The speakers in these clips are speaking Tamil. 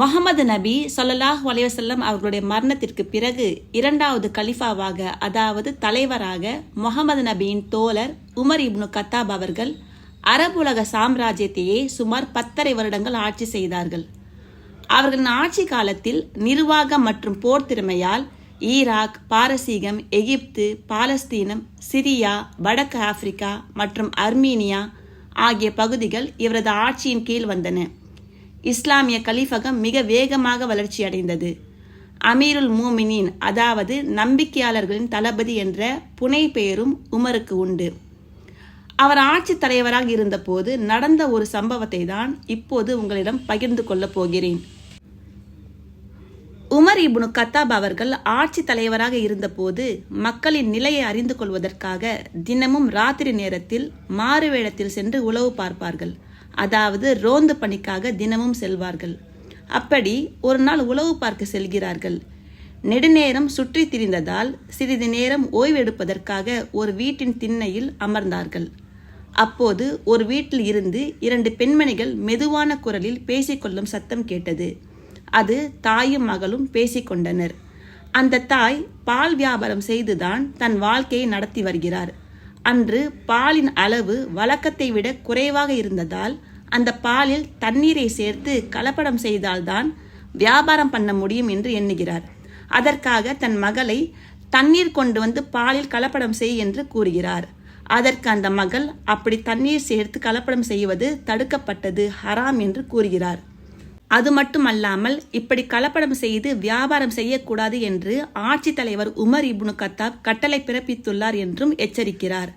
முகமது நபி சொல்லலாஹ் வலைவசல்லம் அவர்களுடைய மரணத்திற்கு பிறகு இரண்டாவது கலிஃபாவாக அதாவது தலைவராக முகமது நபியின் தோழர் உமர் இப்னு கத்தாப் அவர்கள் அரபுலக சாம்ராஜ்யத்தையே சுமார் பத்தரை வருடங்கள் ஆட்சி செய்தார்கள். அவர்களின் ஆட்சி காலத்தில் நிர்வாகம் மற்றும் போர் திறமையால் ஈராக் பாரசீகம் எகிப்து பாலஸ்தீனம் சிரியா வடக்கு ஆப்பிரிக்கா மற்றும் அர்மீனியா ஆகிய பகுதிகள் இவரது ஆட்சியின் கீழ் வந்தன. இஸ்லாமிய கலீஃபகம் மிக வேகமாக வளர்ச்சியடைந்தது. அமீருல் மூமினின் அதாவது நம்பிக்கையாளர்களின் தளபதி என்ற புனை பெயரும் உமருக்கு உண்டு. அவர் ஆட்சி தலைவராக இருந்தபோது நடந்த ஒரு சம்பவத்தை தான் இப்போது உங்களிடம் பகிர்ந்து கொள்ளப் போகிறேன். உமர் இப்னு கத்தாப் அவர்கள் ஆட்சி தலைவராக இருந்தபோது மக்களின் நிலையை அறிந்து கொள்வதற்காக தினமும் ராத்திரி நேரத்தில் மாறுவேடத்தில் சென்று உளவு பார்ப்பார்கள். அதாவது ரோந்து பணிக்காக தினமும் செல்வார்கள். அப்படி ஒரு நாள் உளவு பார்க்க செல்கிறார்கள். நெடுநேரம் சுற்றி திரிந்ததால் சிறிது நேரம் ஓய்வெடுப்பதற்காக ஒரு வீட்டின் திண்ணையில் அமர்ந்தார்கள். அப்போது ஒரு வீட்டில் இருந்து இரண்டு பெண்மணிகள் மெதுவான குரலில் பேசிக்கொள்ளும் சத்தம் கேட்டது. அது தாயும் மகளும் பேசிக்கொண்டனர். அந்த தாய் பால் வியாபாரம் செய்துதான் தன் வாழ்க்கையை நடத்தி வருகிறார். அன்று பாலின் அளவு வழக்கத்தை விட குறைவாக இருந்ததால் அந்த பாலில் தண்ணீரை சேர்த்து கலப்படம் செய்தால்தான் வியாபாரம் பண்ண முடியும் என்று எண்ணுகிறார். அதற்காக தன் மகளை தண்ணீர் கொண்டு வந்து பாலில் கலப்படம் செய் என்று கூறுகிறார். அதற்கு அந்த மகள் அப்படி தண்ணீர் சேர்த்து கலப்படம் செய்வது தடுக்கப்பட்டது ஹராம் என்று கூறுகிறார். அது மட்டுமல்லாமல் இப்படி கலப்படம் செய்து வியாபாரம் செய்யக்கூடாது என்று ஆட்சித்தலைவர் உமர் இப்னு கத்தாப் கட்டளை பிறப்பித்துள்ளார் என்றும் எச்சரிக்கிறார்.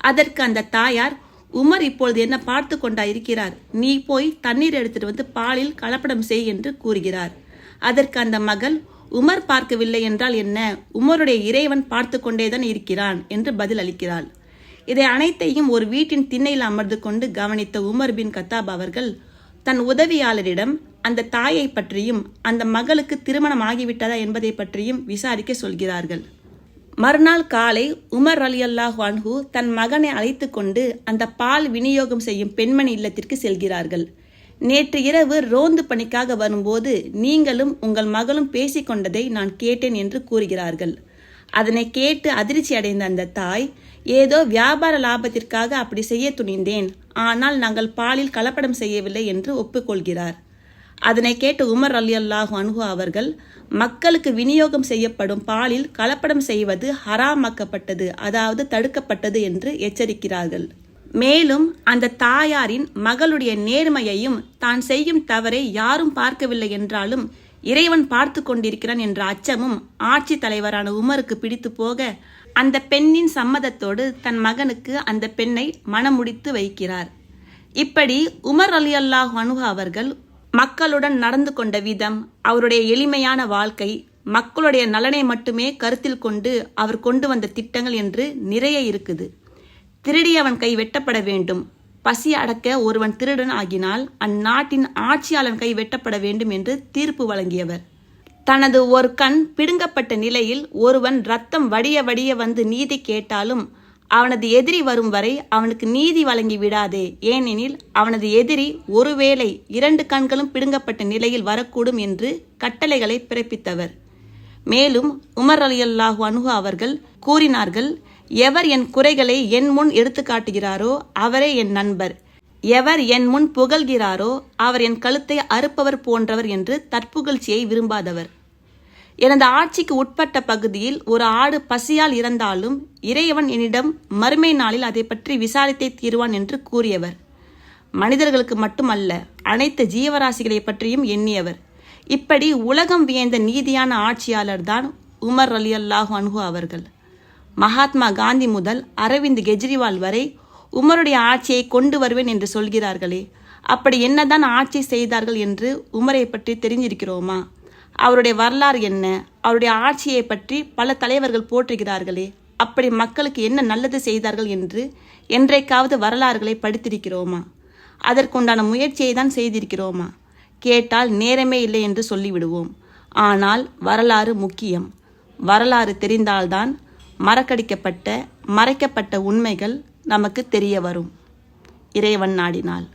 அதற்கு அந்த தாயார் உமர் இப்பொழுது என்ன பார்த்து கொண்டா இருக்கிறார்? நீ போய் தண்ணீர் எடுத்துட்டு வந்து பாலில் கலப்படம் செய் என்று கூறுகிறார். அதற்கு அந்த மகள் உமர் பார்க்கவில்லை என்றால் என்ன? உமருடைய இறைவன் பார்த்து கொண்டேதான் இருக்கிறான் என்று பதில் அளிக்கிறாள். இதை அனைத்தையும் ஒரு வீட்டின் திண்ணையில் அமர்ந்து கொண்டு கவனித்த உமர் பின் கத்தாப் அவர்கள் தன் உதவியாளரிடம் அந்த தாயை பற்றியும் அந்த மகளுக்கு திருமணம் ஆகிவிட்டதா என்பதை பற்றியும் விசாரிக்க சொல்கிறார்கள். மறுநாள் காலை உமர் அலி அல்லாஹ் அன்ஹு தன் மகனை அழைத்து கொண்டு அந்த பால் விநியோகம் செய்யும் பெண்மணி இல்லத்திற்கு செல்கிறார்கள். நேற்று இரவு ரோந்து பணிக்காக வரும்போது நீங்களும் உங்கள் மகளும் பேசிக்கொண்டதை நான் கேட்டேன் என்று கூறுகிறார்கள். அதனை கேட்டு அதிர்ச்சி அடைந்த அந்த தாய் ஏதோ வியாபார லாபத்திற்காக அப்படி செய்ய துணிந்தேன் ஆனால் நாங்கள் பாலில் கலப்படம் செய்யவில்லை என்று ஒப்புக்கொள்கிறார். அதனை கேட்டு உமர் அலி அல்லாஹு அன்ஹு அவர்கள் மக்களுக்கு விநியோகம் செய்யப்படும் பாலில் கலப்படம் செய்வது ஹராமாக்கப்பட்டது அதாவது தடுக்கப்பட்டது என்று எச்சரிக்கிறார்கள். மேலும் அந்த தாயாரின் மகளுடைய நேர்மையையும் தான் செய்யும் தவறை யாரும் பார்க்கவில்லை என்றாலும் இறைவன் பார்த்து கொண்டிருக்கிறான் என்ற அச்சமும் ஆட்சி தலைவரான உமருக்கு பிடித்து போக அந்த பெண்ணின் சம்மதத்தோடு தன் மகனுக்கு அந்த பெண்ணை மணமுடித்து வைக்கிறார். இப்படி உமர் அலி அல்லாஹ் அனுஹா அவர்கள் மக்களுடன் நடந்து கொண்ட விதம் அவருடைய எளிமையான வாழ்க்கை மக்களுடைய நலனை மட்டுமே கருத்தில் கொண்டு அவர் கொண்டு வந்த திட்டங்கள் என்று நிறைய இருக்குது. திருடியவன் கை வெட்டப்பட வேண்டும். பசி அடக்க ஒருவன் திருடன் ஆகினால் அந்நாட்டின் ஆட்சியாளன் கை வெட்டப்பட வேண்டும் என்று தீர்ப்பு வழங்கியவர். தனது ஒரு கண் பிடுங்கப்பட்ட நிலையில் ஒருவன் ரத்தம் வடிய வடிய வந்து நீதி கேட்டாலும் அவனது எதிரி வரும் வரை அவனுக்கு நீதி வழங்கி விடாதே. ஏனெனில் அவனது எதிரி ஒருவேளை இரண்டு கண்களும் பிடுங்கப்பட்ட நிலையில் வரக்கூடும் என்று கட்டளைகளை பிறப்பித்தவர். மேலும் உமர் அலி அல்லாஹு அனுகு அவர்கள் கூறினார்கள் எவர் என் குறைகளை என் முன் எடுத்து காட்டுகிறாரோ அவரே என் நண்பர். எவர் என் முன் புகழ்கிறாரோ அவர் என் கழுத்தை அறுப்பவர் போன்றவர் என்று தற்புகழ்ச்சியை விரும்பாதவர். எனது ஆட்சிக்கு உட்பட்ட பகுதியில் ஒரு ஆடு பசியால் இறந்தாலும் இறைவன் என்னிடம் மறுமை நாளில் அதை பற்றி விசாரித்தே தீருவான் என்று கூறியவர். மனிதர்களுக்கு மட்டுமல்ல அனைத்து ஜீவராசிகளை பற்றியும் எண்ணியவர். இப்படி உலகம் வியந்த நீதியான ஆட்சியாளர் தான் உமர் அலி அல்லாஹு அன்ஹு அவர்கள். மகாத்மா காந்தி முதல் அரவிந்த் கெஜ்ரிவால் வரை உமருடைய ஆட்சியை கொண்டு வருவேன் என்று சொல்கிறார்களே அப்படி என்னதான் ஆட்சி செய்தார்கள் என்று உமரை பற்றி தெரிஞ்சிருக்கிறோமா? அவருடைய வரலாறு என்ன? அவருடைய ஆட்சியை பற்றி பல தலைவர்கள் போற்றுகிறார்களே அப்படி மக்களுக்கு என்ன நல்லது செய்தார்கள் என்று என்றைக்காவது வரலாறுகளை படித்திருக்கிறோமா? அதற்குண்டான முயற்சியை தான் செய்திருக்கிறோமா? கேட்டால் நேரமே இல்லை என்று சொல்லிவிடுவோம். ஆனால் வரலாறு முக்கியம். வரலாறு தெரிந்தால்தான் மறக்கடிக்கப்பட்ட மறைக்கப்பட்ட உண்மைகள் நமக்கு தெரிய வரும். இறைவன் நாடினால்.